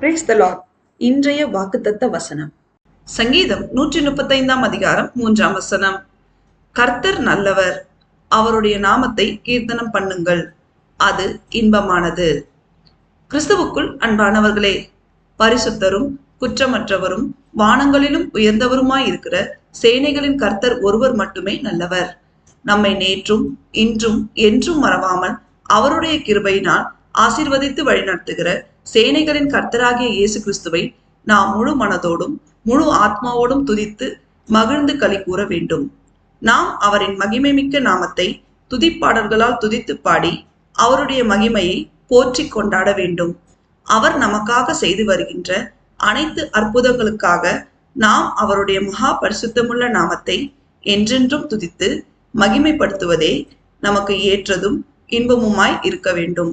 Brace த Lord இன்றைய வாக்குத்தத்த வசனம். சங்கீதம் நூற்றி முப்பத்தைந்தாம் அதிகாரம் மூன்றாம் வசனம். கர்த்தர் நல்லவர் அவருடைய நாமத்தை கீர்த்தனம் பண்ணுங்கள். அது இன்பமானது. கிறிஸ்துவுக்குள் அன்பானவர்களே பரிசுத்தரும் குற்றமற்றவரும் வானங்களிலும் உயர்ந்தவருமாய் இருக்கிற சேனைகளின் கர்த்தர் ஒருவர் மட்டுமே நல்லவர். நம்மை நேற்றும் இன்றும் என்றும் மறவாமல் அவருடைய கிருபையினால் ஆசீர்வதித்து வழிநடத்துகிற சேனைகளின் கர்த்தராகிய இயேசு கிறிஸ்துவை நாம் முழு மனதோடும் முழு ஆத்மாவோடும் துதித்து மகிழ்ந்து களி கூற வேண்டும். நாம் அவரின் மகிமைமிக்க நாமத்தை துதிப்பாடல்களால் துதித்து பாடி அவருடைய மகிமையை போற்றி கொண்டாட வேண்டும். அவர் நமக்காக செய்து வருகின்ற அனைத்து அற்புதங்களுக்காக நாம் அவருடைய மகா பரிசுத்தமுள்ள நாமத்தை என்றென்றும் துதித்து மகிமைப்படுத்துவதே நமக்கு ஏற்றதும் இன்பமுமாய் இருக்க வேண்டும்.